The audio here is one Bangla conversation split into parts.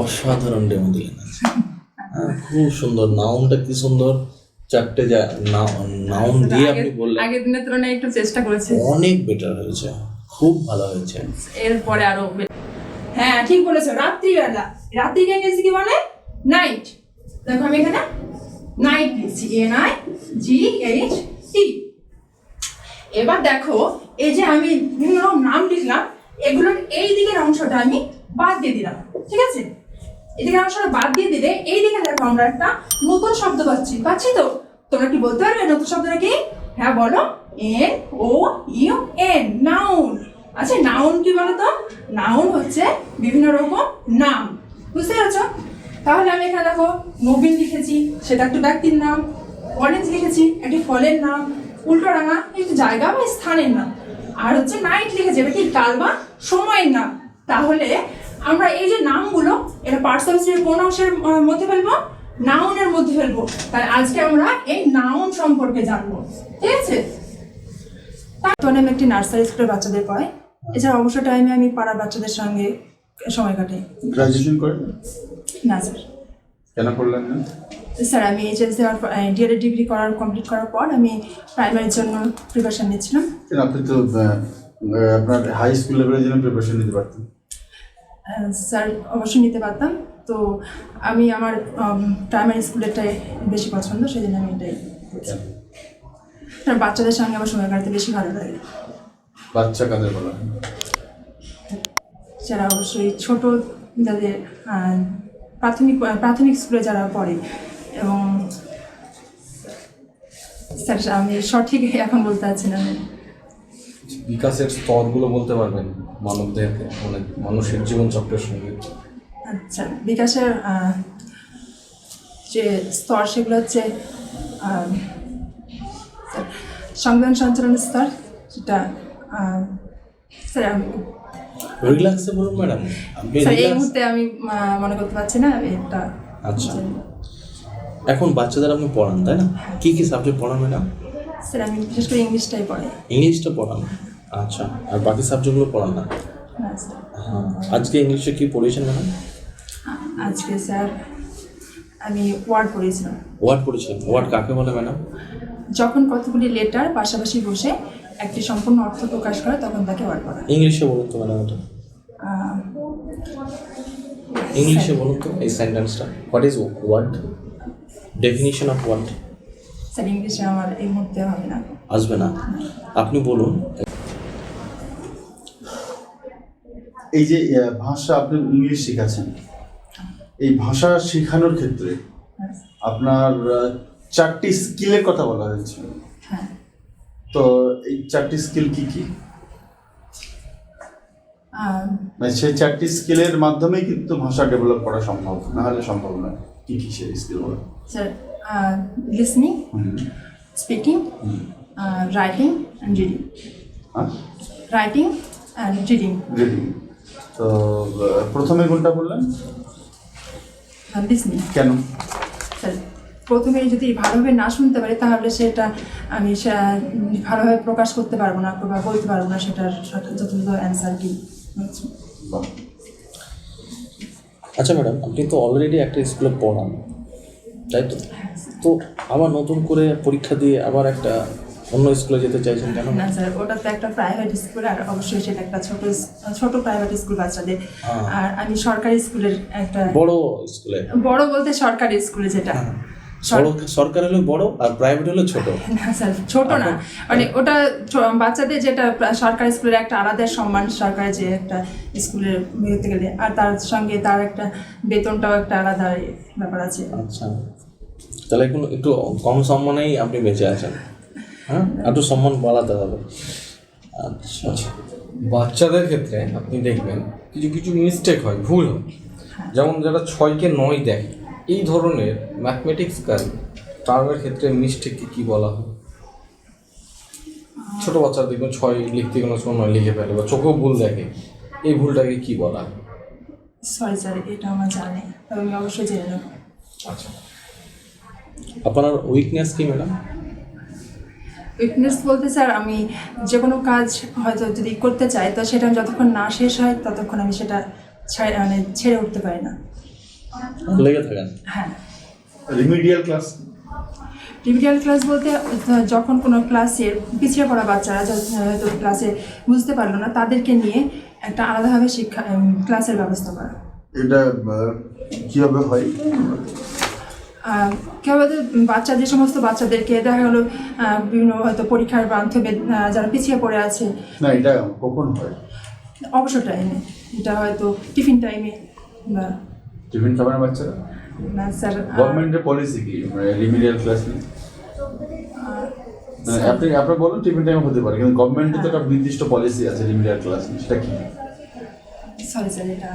অসাধারণ ডেমো দিলেন। হ্যাঁ খুব সুন্দর। নাউনটা কি সুন্দর? চারটে যা নাউন দিয়ে আপনি বললেন। আগের দিনের তুলনায় একটু চেষ্টা করেছি। অনেক বেটার হয়েছে। খুব ভালো হয়েছে। এরপরে আরও হ্যাঁ ঠিক বলেছ। রাত্রিবেলা রাত্রিকে গেছি কি বলে? নাইট দেখো আমি এখানে নাইট লিখছি N I G H T এবার দেখো এই যে আমি বিভিন্ন রকম নাম লিখলাম এগুলোর এই দিকের অংশটা আমি বাদ দিয়ে দিলাম। ঠিক আছে? এই দিকের সবাই বাদ দিয়ে দিলে এই দিকে দেখো আমরা একটা নতুন শব্দ পাচ্ছি। পাচ্ছি তো? তোমরা কি বলতে পারবে নতুন শব্দটা কি? হ্যাঁ বলো। N O U N noun আচ্ছা নাউন কি বলতো? নাউন হচ্ছে বিভিন্ন রকম নাম। বুঝতে পারছ? তাহলে আমি এখানে দেখো নবীন লিখেছি, সেটা একটা ব্যক্তির নাম। অরেঞ্জ লিখেছি একটি ফলের নাম। উল্টো রাঙা একটি জায়গা বা স্থানের নাম। আর হচ্ছে নাইট লিখেছি এটা কি কাল বা সময়ের নাম। তাহলে আমরা এই যে নামগুলো এটা অফ স্পিচের কোন অংশের মধ্যে ফেলব? নাউনের মধ্যে ফেলব। তাই আজকে আমরা এই নাউন সম্পর্কে জানব। ঠিক আছে? তখন আমি একটি নার্সারি স্কুলের বাচ্চাদের পড়াই। এছাড়া অবসর টাইমে আমি পাড়ার বাচ্চাদের সঙ্গে সময় কাটাই। গ্রাজুয়েশন করেন? না স্যার কেন করলেন না? স্যার আমি এইচএস দেওয়ার ডিএলএড ডিগ্রি করার কমপ্লিট করার পর আমি প্রাইমারির জন্য প্রিপারেশন নিচ্ছিলাম। আপনি তো আপনার হাই স্কুল লেভেলের জন্য প্রিপারেশন নিতে পারতেন। স্যার অবশ্যই নিতে পারতাম। তো আমি আমার প্রাইমারি স্কুলেরটাই বেশি পছন্দ সেই জন্য আমি এটাই? বাচ্চাদের সঙ্গে আমার সময় কাটাতে বেশি ভালো লাগে। বাচ্চা কাদের বলা যারা অবশ্যই ছোট যাদের প্রাথমিক প্রাথমিক স্কুলে যারা পড়ে এবং স্যার আমি সঠিক এখন বলতে পারছি না। বিকাশের স্তরগুলো বলতে পারবেন মানবদের মানে মানুষের জীবনচক্রের সঙ্গে? আচ্ছা বিকাশের যে স্তর সেগুলো হচ্ছে সংবেদন সঞ্চালনের স্তর সেটা স্যার আমি রিল্যাক্সে বলুন ম্যাডাম এই মুহূর্তে আমি মনে করতে পারছি না এটা আচ্ছা। এখন বাচ্চাদের আপনি পড়ান তাই না? কি কি সাবজেক্ট পড়ান ম্যাডাম? স্যার আমি বিশেষ করে ইংলিশটাই পড়াই। ইংলিশটা পড়ান। আচ্ছা আর বাকি সাবজেক্টগুলো পড়ান না? হ্যাঁ আজকে ইংলিশে কি পড়িয়েছেন ম্যাডাম? আজকে স্যার আমি ওয়ার্ড পড়িয়েছিলাম। ওয়ার্ড পড়েছিলেন ওয়ার্ড কাকে বলে ম্যাডাম? যখন কতগুলি লেটার পাশাপাশি বসে একটি সম্পূর্ণ অর্থ প্রকাশ করে তখন তাকে ওয়ার্ড বলা হয়। ইংলিশে বলুন তো ম্যাডাম এটা। ইংলিশে বলুন তো এই সেন্টেন্সটা what is word definition of word sir ইংলিশে আমার এই মুহূর্তে হবে না। আসবে না। আপনি বলুন। এই যে ভাষা আপনি ইংলিশ শিখাচ্ছেন। এই ভাষা শেখানোর ক্ষেত্রে আপনার চারটি স্কিলের কথা বলা হয়েছে। হ্যাঁ। তো এই চারটি স্কিল কি কি? মানে সেই চারটি স্কিলের মাধ্যমেই কিন্তু ভাষা ডেভেলপ করা সম্ভব না হলে সম্ভব নয়। কি কি সেই স্কিলগুলো sir listening speaking writing and reading writing and reading reading তো প্রথমে কোনটা বললেন? কেন? প্রথমে যদি ভালোভাবে না শুনতে পারি তাহলে সেটা আমি সে- ভালোভাবে প্রকাশ করতে পারব না বা বলতে পারব না সেটার সঠিক যথাযথ অ্যান্সার কি? আচ্ছা ম্যাডাম আপনি তো অলরেডি একটা স্কুলে পড়ান তাই তো? তো আবার নতুন করে পরীক্ষা দিয়ে আবার একটা অন্য স্কুলে যেতে চাইছেন কেন? না স্যার ওটা তো একটা প্রাইভেট স্কুল আর অবশ্যই সেটা একটা ছোট ছোট প্রাইভেট স্কুল বাচ্চাদের। হ্যাঁ। আর আমি সরকারি স্কুলের একটা বড় স্কুলে? বড় বলতে সরকারি স্কুলে যেটা। হ্যাঁ। সরকার হলো বড় আর প্রাইভেট হলো ছোট? না স্যার ছোট না। মানে ওটা বাচ্চাদের যেটা সরকারি স্কুলের একটা আলাদা সম্মান সরকারি যে একটা স্কুলের বেরোতে গেলে। আর তার সঙ্গে তার একটা বেতনটাও একটা আলাদা ব্যাপার আছে। আচ্ছা। তাহলে এখন একটু কম সম্মানেই আপনি বেঁচে আছেন। হ্যাঁ? একটু সম্মান বাড়াতে হবে। আচ্ছা। বাচ্চাদের ক্ষেত্রে আপনি দেখবেন কিছু কিছু মিস্টেক হয় ভুল হয়। যেমন যারা ছয়কে নয় দেয় এই ধরনের ম্যাথমেটিক্স কাজ টার্মের ক্ষেত্রে মিস্টেককে কি বলা হয়? ছোটো বাচ্চারা দেখবেন ছয় লিখতে কোনো সময় নয় লিখে ফেলে বা চোখেও ভুল দেখে। এই ভুলটাকে কি বলা হয়? সরি স্যার এটা আমার জানা আমি অবশ্যই জেনে নেব। আচ্ছা। আপনার উইকনেস কি ম্যাডাম উইকনেস বলতে স্যার আমি যে কোনো কাজ হয়তো যদি করতে চাই তো সেটা যতক্ষণ না শেষ হয় ততক্ষণ আমি সেটা ছাড়- মানে ছেড়ে উঠতে পারি না। লেগে থাকেন? হ্যাঁ। রিমিডিয়াল ক্লাস টিপিক্যাল ক্লাস বলতে যখন কোনো ক্লাসের পিছিয়ে পড়া বাচ্চারা হয়তো ক্লাসে বুঝতে পারল না তাদেরকে নিয়ে একটা আলাদাভাবে শিক্ষা ক্লাসের ব্যবস্থা করা। এটা কীভাবে হয়? কেউ হয়তো বাচ্চা যে সমস্ত বাচ্চাদেরকে দেখা গেলো বিভিন্ন হয়তো পরীক্ষার মাধ্যমে যারা পিছিয়ে পড়ে আছে। না এটা কখন হয়? অবসর টাইমে এটা হয়তো টিফিন টাইমে বা টিফিন খাবার বাচ্চারা? না, স্যার গভর্নমেন্টের পলিসি কি? মানে রিমিডিয়াল ক্লাস মানে আপনি আপনার বলুন টিফিন টাইম হতে পারে কিন্তু গভর্নমেন্টের তো একটা নির্দিষ্ট পলিসি আছে রিমিডিয়াল ক্লাস সেটা কি? সরি স্যার এটা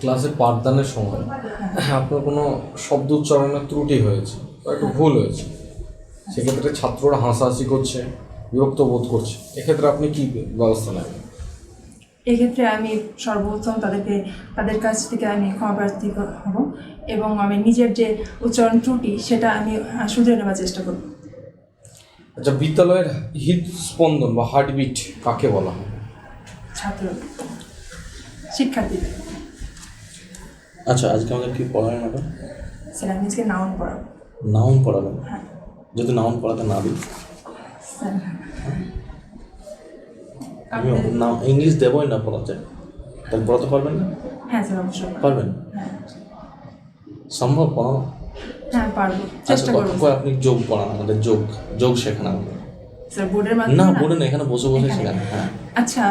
ক্লাসে পাঠদানের সময় আপনার কোনো শব্দ উচ্চারণের ত্রুটি হয়েছে বা একটু ভুল হয়েছে? সেক্ষেত্রে ছাত্ররা হাসাহাসি করছে বিরক্ত বোধ করছে। এক্ষেত্রে আপনি কি ব্যবস্থা নেবেন এক্ষেত্রে আমি সর্বপ্রথম তাদেরকে তাদের কাছ থেকে আমি ক্ষমাপ্রার্থী হব এবং আমি নিজের যে উচ্চারণ ত্রুটি সেটা আমি শুধরে নেওয়ার চেষ্টা করব। আচ্ছা বিদ্যালয়ের হৃদস্পন্দন বা হার্টবিট কাকে বলা হয়? ছাত্র শিক্ষার্থী আচ্ছা আজকে আমাদের কি পড়াবেন ম্যাডাম স্যার আমি আজকে নাউন পড়াবো। নাউন পড়াবেন? হ্যাঁ। যদি নাউন পড়াতে না দিই স্যার আমি নাম ইংলিশ দেবই না পড়াতে। তাহলে পড়াতে পারবেন না? হ্যাঁ স্যার অবশ্যই পারবেন? হ্যাঁ। সম্ভব পড়ানো হ্যাঁ পারব। আচ্ছা চেষ্টা করব আপনি যোগ পড়ান? আমাদের যোগ যোগ শেখান আমাদের স্যার বোর্ডের না মাধ্যমে না? বলে না এখানে বসে বসে? শেখান হ্যাঁ। আচ্ছা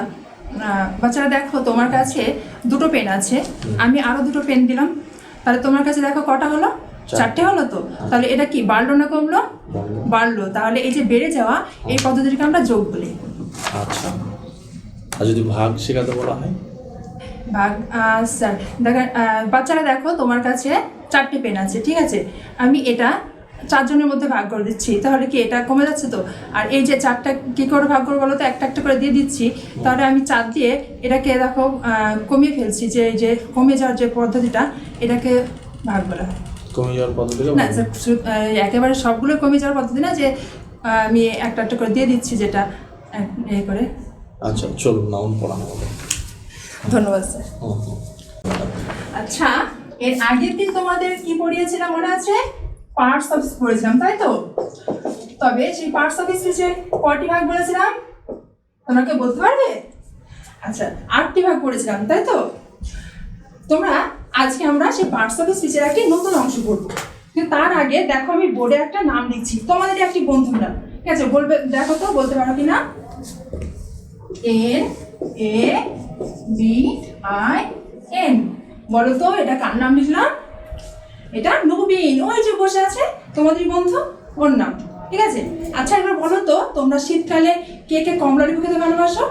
বাচ্চারা দেখো তোমার কাছে দুটো পেন আছে। আমি আরও দুটো পেন দিলাম। তাহলে তোমার কাছে দেখো কটা হলো? চারটে। হলো তো? তাহলে এটা কি বাড়লো না কমলো? বাড়লো। তাহলে এই যে বেড়ে যাওয়া এই পদ্ধতিকে আমরা যোগ বলি। আচ্ছা। আর যদি ভাগ শেখাতে বলা হয়? ভাগ স্যার দেখা বাচ্চারা দেখো তোমার কাছে চারটে পেন আছে ঠিক আছে? আমি এটা চারজনের মধ্যে ভাগ করে দিচ্ছি তাহলে কি এটা কমে যাচ্ছে তো? আর এই যে চারটা কি করে ভাগ করব বলো তো? একটা একটা করে দিয়ে দিচ্ছি তাহলে আমি চার দিয়ে এটাকে দেখো কমিয়ে ফেলছি যে এই যে কমে যাওয়ার যে পদ্ধতিটা এটাকে ভাগ বলা হয়। কমে যাওয়ার পদ্ধতিকে না একেবারে সবগুলো কমে যাওয়ার পদ্ধতি না যে আমি একটা একটা করে দিয়ে দিচ্ছি যেটা এই করে। আচ্ছা চলুন নাউন পড়ানো আমাদের ধন্যবাদ স্যার। আচ্ছা এর আগের দিন তোমাদের কি পড়িয়েছিলাম মনে আছে? পার্টস অফ পড়েছিলাম তাই তো? তবে সেই পার্টস অফ স্পিচের কটি ভাগ বলেছিলাম? তোমরা কেউ বলতে পারবে? আচ্ছা আটটি ভাগ পড়েছিলাম, তাই তো? তোমরা আজকে আমরা সেই পার্টস অফ স্পিচের একটি নতুন অংশ কিন্তু তার আগে দেখো আমি বোর্ডে একটা নাম লিখছি। তোমাদের একটি বন্ধু নাম। ঠিক আছে, বলবে, দেখো তো, বলতে পারো কি না N A B I N বলো তো, এটা কার নাম লিখলাম? এটা নবীন ওই যে বসে আছে, তোমাদের বন্ধু, ওর নাম। ঠিক আছে? আচ্ছা এবার বলো তো, তোমরা শীতকালে কে কে কমলা লেবু খেতে ভালোবাসো?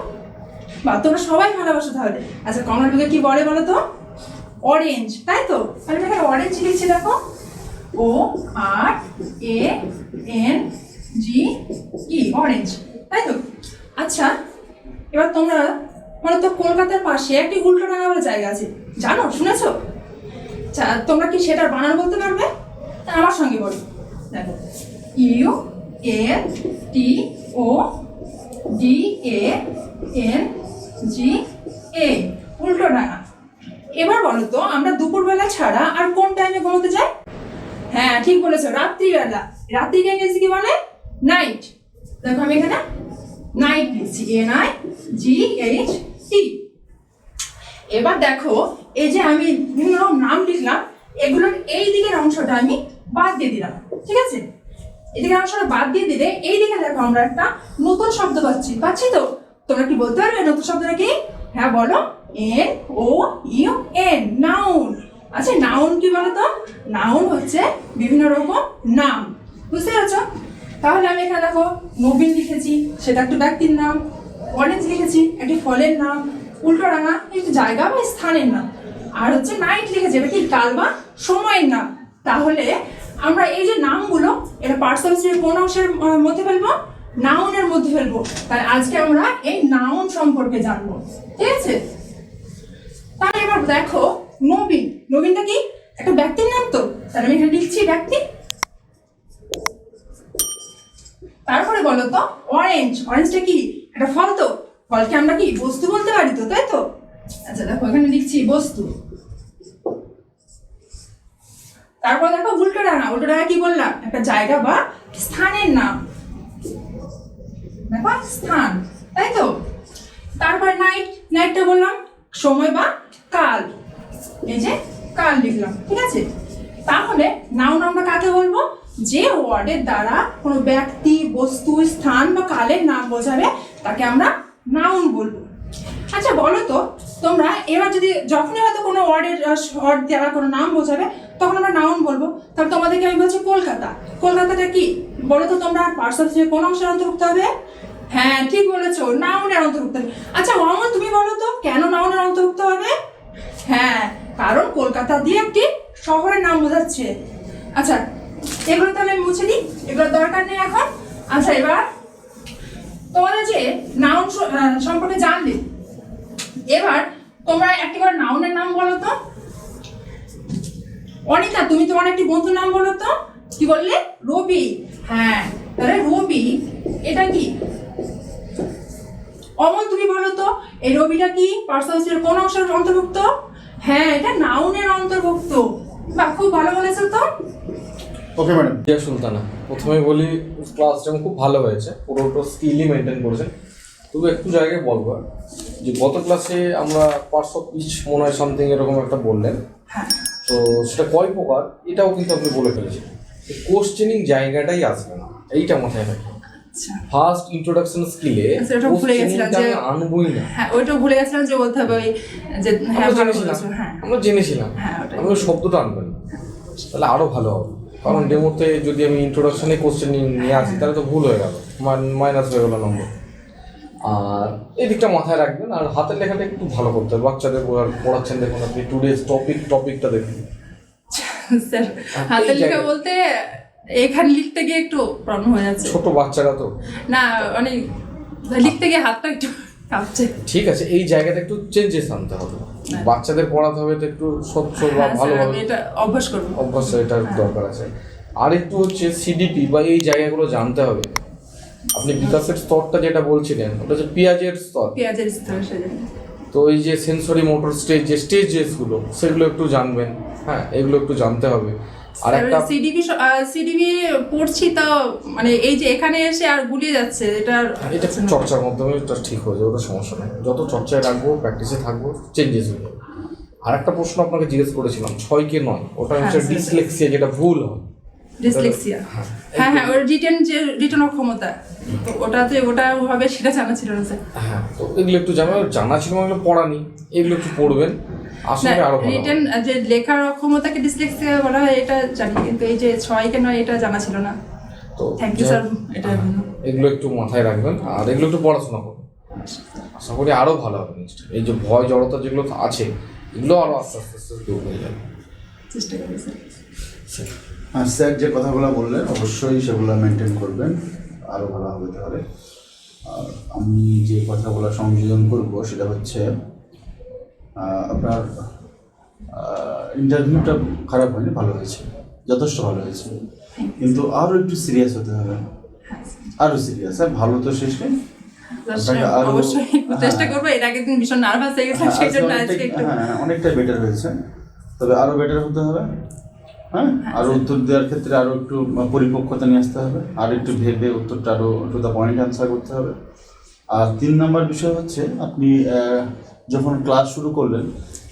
বা তোমরা সবাই ভালোবাসো তাহলে। আচ্ছা কমলা লেবুকে কি বলে বলো তো? অরেঞ্জ তাই তো? তাহলে এখানে অরেঞ্জ লিখছি দেখো? ও আর এ এন জি ই অরেঞ্জ তাই তো? আচ্ছা এবার তোমরা বলো তো, কলকাতার পাশে একটি উল্টোডাঙ্গা বলে জায়গা আছে। জানো? শুনেছো? তোমরা কি সেটার বানান বলতে পারবে? আমার সঙ্গে বলো। দেখো, U A T O D A N G A Ultadanga এবার বলো তো, আমরা দুপুরবেলা ছাড়া আর কোন টাইমে ঘুমোতে যাই? হ্যাঁ ঠিক বলেছ, রাত্রিবেলা। রাত্রিকে ইংরেজি কি বলে? নাইট দেখো আমি এখানে। নাইট লিখছি N I G H T এবার দেখো, এই যে আমি বিভিন্ন রকম নাম লিখলাম, এগুলোর এই দিকের অংশটা আমি বাদ দিয়ে দিলাম, ঠিক আছে? এদিকের অংশটা বাদ দিয়ে দিলে এই দিকে দেখো আমরা একটা নতুন শব্দ পাচ্ছি পাচ্ছি তো? তোমরা কি বলতে পারবে নতুন শব্দটা কি? হ্যাঁ বলো। N O U N noun আচ্ছা নাউন কি বলো তো নাউন হচ্ছে বিভিন্ন রকম নাম, বুঝতে পারছ? তাহলে আমি এখানে দেখো, নবীন লিখেছি, সেটা একটা ব্যক্তির নাম অরেঞ্জ লিখেছি একটি ফলের নাম উল্টোডাঙা একটি জায়গা বা স্থানের নাম। আর হচ্ছে নাইট লিখেছি, এটা কি কাল বা সময়ের নাম? তাহলে আমরা এই যে নামগুলো, এটা পার্টস অফ কোন অংশের মধ্যে ফেলব? নাউনের মধ্যে ফেলব। তাই আজকে আমরা এই নাউন সম্পর্কে জানব। ঠিক আছে? তাহলে এবার দেখো, নবীন। নবীনটা কি? একটা ব্যক্তির নাম তো। তাহলে আমি এখানে লিখছি ব্যক্তি। তারপরে বলো তো অরেঞ্জ অরেঞ্জটা কি? একটা ফল তো। ফলকে আমরা কি বস্তু বলতে পারি তো, তাই তো? আচ্ছা দেখো, এখানে লিখছি বস্তু। তারপর দেখো উল্টো ডাঙা উল্টো ডাঙা কি বললাম? একটা জায়গা বা স্থানের নাম। দেখো, স্থান, তাই তো? তারপর নাইট নাইটটা বললাম সময় বা কাল। এই যে কাল লিখলাম, ঠিক আছে? তাহলে নাউন আমরা কাকে বলব? যে ওয়ার্ডের দ্বারা কোনো ব্যক্তি, বস্তু, স্থান বা কালের নাম বোঝাবে, তাকে আমরা নাউন বলব। আচ্ছা বলো তো, তোমরা এবার যদি যখনই হয়তো কোনো ওয়ার্ডের ওয়ার্ড দ্বারা কোনো নাম বোঝাবে, তখন আমরা নাউন বলব। তাহলে তোমাদেরকে আমি বলছি কলকাতা। কলকাতাটা কি? বলো তো তোমরা পার্সেল থেকে কোন অংশের অন্তর্ভুক্ত হবে? হ্যাঁ ঠিক বলেছ, নাউনের অন্তর্ভুক্ত হবে। আচ্ছা অমন তুমি বলো তো, কেন নাউনের অন্তর্ভুক্ত হবে? হ্যাঁ কারণ কলকাতা দিয়ে একটি শহরের নাম বোঝাচ্ছে। আচ্ছা এগুলো তাহলে আমি মুছে দিই। এগুলোর দরকার নেই এখন। আচ্ছা এবার তোমাদের যে নাউন সম্পর্কে জানলে, এবার তোমরা একটিবার নাউনের নাম বলো তো। অনিতা, তুমি তোমার একটি বন্ধুর নাম বলো তো। কি বললে? রবি। হ্যাঁ তাহলে রবি, এটা কি? অমল, তুমি বলো তো, এই রবিটা কি? পার্সোনালিটির কোন অংশের অন্তর্ভুক্ত? হ্যাঁ এটা নাউনের অন্তর্ভুক্ত। বা খুব ভালো বলেছ তো। ওকে ম্যাডাম দিয়া সুলতানা প্রথমে বলি ক্লাসটা খুব ভালো হয়েছে। পুরোটা স্কিলই মেনটেন করেছেন। তবু একটু জায়গায় বলব যে গত ক্লাসে আমরা পার্টস অফ পিচ মনে হয় সামথিং এরকম একটা বললেন। হ্যাঁ। তো সেটা কয় প্রকার এটাও কিন্তু আপনি বলে ফেলেছেন। কোশ্চেনিং জায়গাটাই আসবে না এইটা মাথায় রাখবেন। আচ্ছা। ফার্স্ট ইন্ট্রোডাকশন স্কিলে ওটা ভুলে গেছিলাম যে- আনবই না। হ্যাঁ ওইটাও ভুলে গেছিলাম যে বলতে হবে ওই যে হ্যাঁ আমরা জেনেছিলাম। হ্যাঁ। আমরা জেনেছিলাম। হ্যাঁ, ওটাই। আমি ওই শব্দটা আনবেন। না। তাহলে আরও ভালো হবে। কারণ ডেমোতে যদি আমি ইন্ট্রোডাকশনে কোশ্চেন নিয়ে আসি তাহলে তো ভুল হয়ে গেল। মাইনাস হয়ে গেল নম্বর আর এই দিকটা মাথায় রাখবেন আর হাতের লেখাটা একটু ভালো করতে হবে। বাচ্চাদের পড়া- পড়াচ্ছেন দেখুন আপনি টু টুডেজ টপিক টপিকটা দেখুন। স্যার হাতের লেখা বলতে এখানে লিখতে গিয়ে একটু প্রবলেম হয়ে যাচ্ছে। ছোট বাচ্চারা তো। না মানে লিখতে গিয়ে হাতটা একটু কাঁপছে। ঠিক আছে এই জায়গাটা একটু চেঞ্জেস আনতে হবে। বাচ্চাদের পড়াতে হবে এটা একটু স্বচ্ছ বা ভালো ভালোভাবে আমি এটা অভ্যাস করব। অভ্যাস এটার দরকার আছে। আর একটু হচ্ছে সিডিপি বা এই জায়গাগুলো জানতে হবে। আপনি বিকাশের স্তরটা যেটা বলছিলেন ওটা হচ্ছে পেঁয়াজের স্তর। পেঁয়াজের স্তর তো এই যে সেন্সরি মোটর স্টেজ যে স্টেজেসগুলো সেগুলো একটু জানবেন। হ্যাঁ এগুলো একটু জানতে হবে। আর একটা সিডিবি সিডিবি পড়ছি তো মানে এই যে এখানে এসে আর গুলিয়ে যাচ্ছে এটা এটা চর্চার মাধ্যমে এটা ঠিক হয়ে যাবে ওটা সমস্যা নেই যত চর্চায় রাখব প্র্যাকটিসে থাকব চেঞ্জেস হয়ে যাবে। আর একটা প্রশ্ন আপনাকে জিজ্ঞেস করেছিলাম ছয় কে নয়? ওটা হ্যাঁ, হচ্ছে ডিসলেক্সিয়া যেটা ভুল হয়। ডিসলেক্সিয়া হ্যাঁ হ্যাঁ ওর রিটেন যে রিটেন অক্ষমতা তো ওটাতে ওটা হবে সেটা জানা ছিল না স্যার। হ্যাঁ তো এগুলো একটু জানা জানা ছিল না, এগুলো পড়ানি এগুলো একটু পড়বেন। রিটেন যে লেখার অক্ষমতাকে ডিসলেক্সিয়া বলা হয় এটা জানি কিন্তু এই যে ছয় কেন এটা জানা ছিল না। তো থ্যাংক ইউ স্যার এটা এগুলো একটু মাথায় রাখবেন আর এগুলো একটু পড়াশোনা করবেন আশা করি আরও ভালো হবে এই যে ভয় জড়তা যেগুলো আছে এগুলো আরও আস্তে আস্তে আস্তে দূর হয়ে যাবে। চেষ্টা করি স্যার। আর স্যার যে কথাগুলো বললেন অবশ্যই সেগুলো মেনটেন করবেন আরও ভালো হবে তাহলে। আর আমি যে কথাগুলো সংযোজন করব সেটা হচ্ছে আপনার ইন্টারভিউটা খারাপ হয়নি ভালো হয়েছে যথেষ্ট ভালো হয়েছে। কিন্তু আরও একটু সিরিয়াস হতে হবে। আরও সিরিয়াস হ্যাঁ ভালো তো শেষ নেই। আরো- চেষ্টা হ্যাঁ। করব এর আগের দিন ভীষণ নার্ভাস হয়ে গেছিলাম হ্যাঁ, সেই জন্য অনেকটাই- আজকে একটু হ্যাঁ অনেকটা বেটার হয়েছে। তবে আরও বেটার হতে হবে। হ্যাঁ আরও উত্তর দেওয়ার ক্ষেত্রে আরও একটু পরিপক্কতা নিয়ে আসতে হবে। আর একটু ভেবে উত্তরটা আরও টু দ্য পয়েন্ট অ্যান্সার করতে হবে। আর তিন নম্বর বিষয় হচ্ছে আপনি যখন ক্লাস শুরু করলেন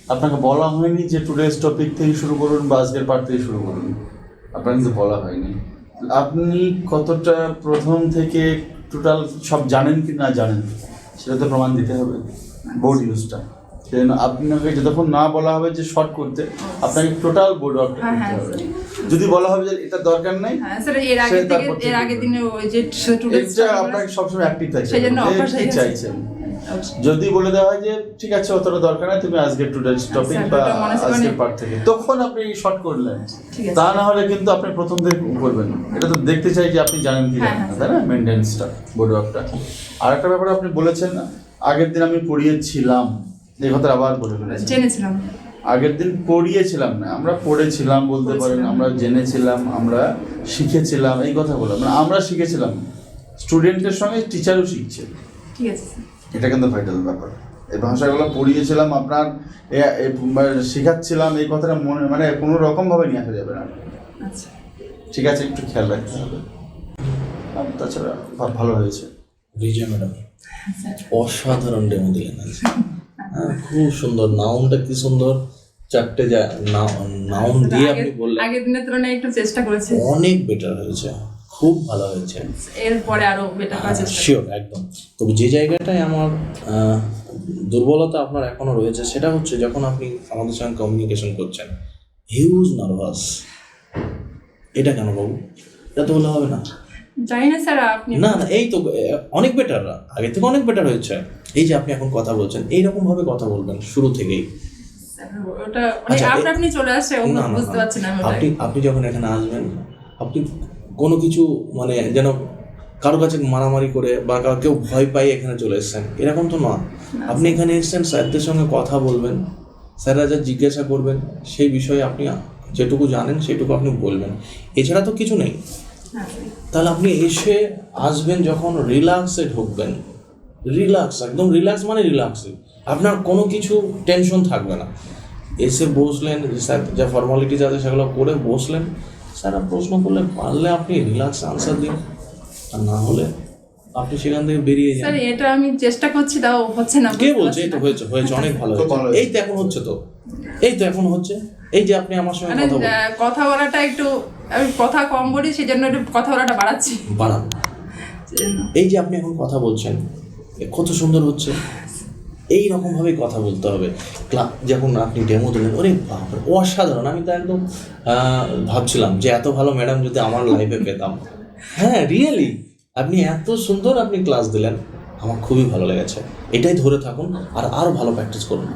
আপনাকে বলা হয়নি যে টুডেস টপিক থেকে শুরু করুন বা আজকের পার্ট থেকে শুরু করুন। আপনার কিন্তু বলা হয়নি। আপনি কতটা প্রথম থেকে টোটাল সব জানেন কি না জানেন সেটা তো প্রমাণ দিতে হবে। বোর্ড ইউজটা সেজন্য আপনাকে যতক্ষণ না বলা হবে যে শর্ট করতে আপনাকে টোটাল বোর্ড ওয়ার্কটা করতে হ্যাঁ, হবে। যদি বলা হবে যে এটা দরকার নাই হ্যাঁ স্যার এর আগে থেকে এর করবে। দিনে ওই যে আপনাকে সবসময় অ্যাক্টিভ থাকতে হবে। চাইছেন। যদি বলে দেওয়া হয় যে ঠিক আছে অতটা দরকার নাই তুমি আজকে টুডেস টপিক বা আজকের পার্ট থেকে। তখন আপনি শর্ট করলেন। তা না হলে কিন্তু আপনি প্রথম থেকে করবেন এটা তো দেখতে চাই যে আপনি জানেন কি জানেন না, হ্যাঁ। তাই না? মেনটেন্সটা বোর্ড ওয়ার্কটা আর একটা ব্যাপারে আপনি বলেছেন আগের দিন আমি পড়িয়েছিলাম। এই কথাটা আবার বলে জেনেছিলাম। আগের দিন পড়িয়েছিলাম না আমরা পড়েছিলাম বলতে পারেন আমরা জেনেছিলাম আমরা শিখেছিলাম এই কথা বললাম মানে আমরা শিখেছিলাম। স্টুডেন্টের সঙ্গে টিচারও শিখছে। ঠিক আছে এটা কিন্তু ভাইটাল ব্যাপার। এই ভাষাগুলো পড়িয়েছিলাম আপনার শেখাচ্ছিলাম এই কথাটা মনে মানে কোনো রকম ভাবে নিয়ে আসা যাবে না। আচ্ছা। ঠিক আছে একটু খেয়াল রাখতে হবে। আর তাছাড়া ভালো হয়েছে। বিজয় ম্যাডাম অসাধারণ ডেমো দিলেন হ্যাঁ খুব সুন্দর নাউনটা কি সুন্দর? চারটে যা নাউন দিয়ে আপনি বললেন। আগের দিনের তুলনায় একটু চেষ্টা করেছি। অনেক বেটার হয়েছে। খুব ভালো হয়েছে। এরপরে আরও বেটার চেষ্টা শিওর একদম। তবে যে জায়গাটায় আমার দুর্বলতা আপনার এখনও রয়েছে সেটা হচ্ছে যখন আপনি আমাদের সঙ্গে কমিউনিকেশন করছেন। হিউজ নার্ভাস এটা কেন বাবু? এটা তো হলে হবে না। জানি না স্যার আপনি না না এই তো অনেক বেটার আগে থেকে অনেক বেটার হয়েছে। এই যে আপনি এখন কথা বলছেন এইরকম ভাবে কথা বলবেন শুরু থেকেই। ওটা মানে আচ্ছা, আপনি আপনি চলে না, বুঝতে না। পারছি না আমি ওটাই। আপনি আপনি যখন এখানে আসবেন আপনি কোনো কিছু মানে যেন কারও কাছে মারামারি করে বা কারও কেউ ভয় পাই এখানে চলে এসছেন এরকম তো না। আপনি এখানে এসেছেন স্যারদের সঙ্গে কথা বলবেন স্যাররা যা জিজ্ঞাসা করবেন সেই বিষয়ে আপনি যেটুকু জানেন সেটুকু আপনি বলবেন। এছাড়া তো কিছু নেই। তাহলে আপনি এসে আসবেন যখন রিল্যাক্সে ঢুকবেন। রিল্যাক্স একদম রিল্যাক্স মানে রিল্যাক্সে। আপনার কোনো কিছু টেনশন থাকবে না। এসে বসলেন স্যার যা ফর্মালিটিস আছে সেগুলো করে বসলেন। স্যার প্রশ্ন করলে পারলে আপনি রিল্যাক্স আনসার দিন। আর না হলে আপনি সেখান থেকে বেরিয়ে যান। স্যার এটা আমি চেষ্টা করছি তাও হচ্ছে না কে বলছে? তো হয়েছে হয়েছে অনেক ভালো। এই তো এখন হচ্ছে তো। এই তো এখন হচ্ছে। এই যে আপনি আমার সঙ্গে মানে কথা বলছেন কথা বলাটা একটু আমি কথা কম বলি সেই জন্য একটু কথা বলাটা বাড়াচ্ছি। বাড়ান। এই যে আপনি এখন কথা বলছেন কত সুন্দর হচ্ছে। এই রকমভাবে কথা বলতে হবে। ক্লাব যখন আপনি ডেমো দিলেন, ওরে বাপরে, অসাধারণ। আমি তো একদম ভাবছিলাম যে এত ভালো ম্যাডাম যদি আমার লাইফে পেতাম। হ্যাঁ রিয়েলি আপনি এত সুন্দর আপনি ক্লাস দিলেন। আমার খুবই ভালো লেগেছে। এটাই ধরে থাকুন, আর আরও ভালো প্র্যাকটিস করুন।